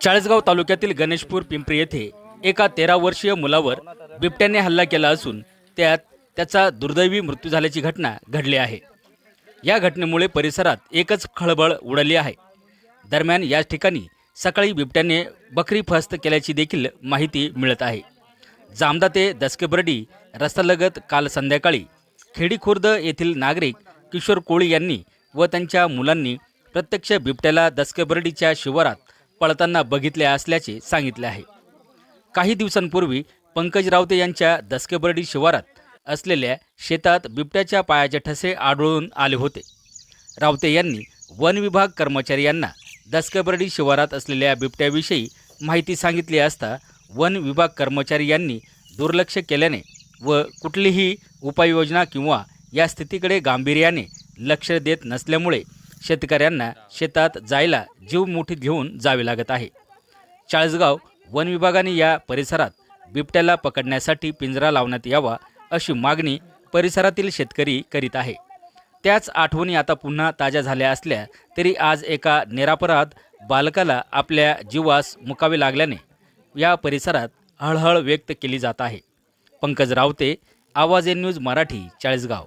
चाळीसगाव तालुक्यातील गणेशपूर पिंपरी येथे एका तेरा वर्षीय मुलावर बिबट्याने हल्ला केला असून त्यात त्याचा दुर्दैवी मृत्यू झाल्याची घटना घडली आहे. या घटनेमुळे परिसरात एकच खळबळ उडाली आहे. दरम्यान याच ठिकाणी सकाळी बिबट्याने बकरी फस्त केल्याची देखील माहिती मिळत आहे. जामदा ते दसकेबर्डी रस्त्यालगत काल संध्याकाळी खेडीखुर्द येथील नागरिक किशोर कोळी यांनी व त्यांच्या मुलांनी प्रत्यक्ष बिबट्याला दसकेबर्डीच्या शिवारात पळताना बघितले असल्याचे सांगितले आहे. काही दिवसांपूर्वी पंकज रावते यांच्या दसकेबर्डी शिवारात असलेल्या शेतात बिबट्याच्या पायाचे ठसे आढळून आले होते. रावते यांनी वन विभाग कर्मचारी यांना दसकेबर्डी शिवारात असलेल्या बिबट्याविषयी माहिती सांगितली असता वन विभाग कर्मचारी यांनी दुर्लक्ष केल्याने व कुठलीही उपाययोजना किंवा या स्थितीकडे गांभीर्याने लक्ष देत नसल्यामुळे शेतकऱ्यांना शेतात जायला जीव मुठीत घेऊन जावे लागत आहे. चाळीसगाव वन विभागाने या परिसरात बिबट्याला पकडण्यासाठी पिंजरा लावण्यात यावा अशी मागणी परिसरातील शेतकरी करीत आहे. त्याच आठवणी आता पुन्हा ताज्या झाल्या असल्या तरी आज एका निरापराध बालकाला आपल्या जीवास मुकावे लागल्याने या परिसरात हळहळ व्यक्त केली जात आहे. पंकज रावते आवाज ए न्यूज मराठी चाळीसगाव.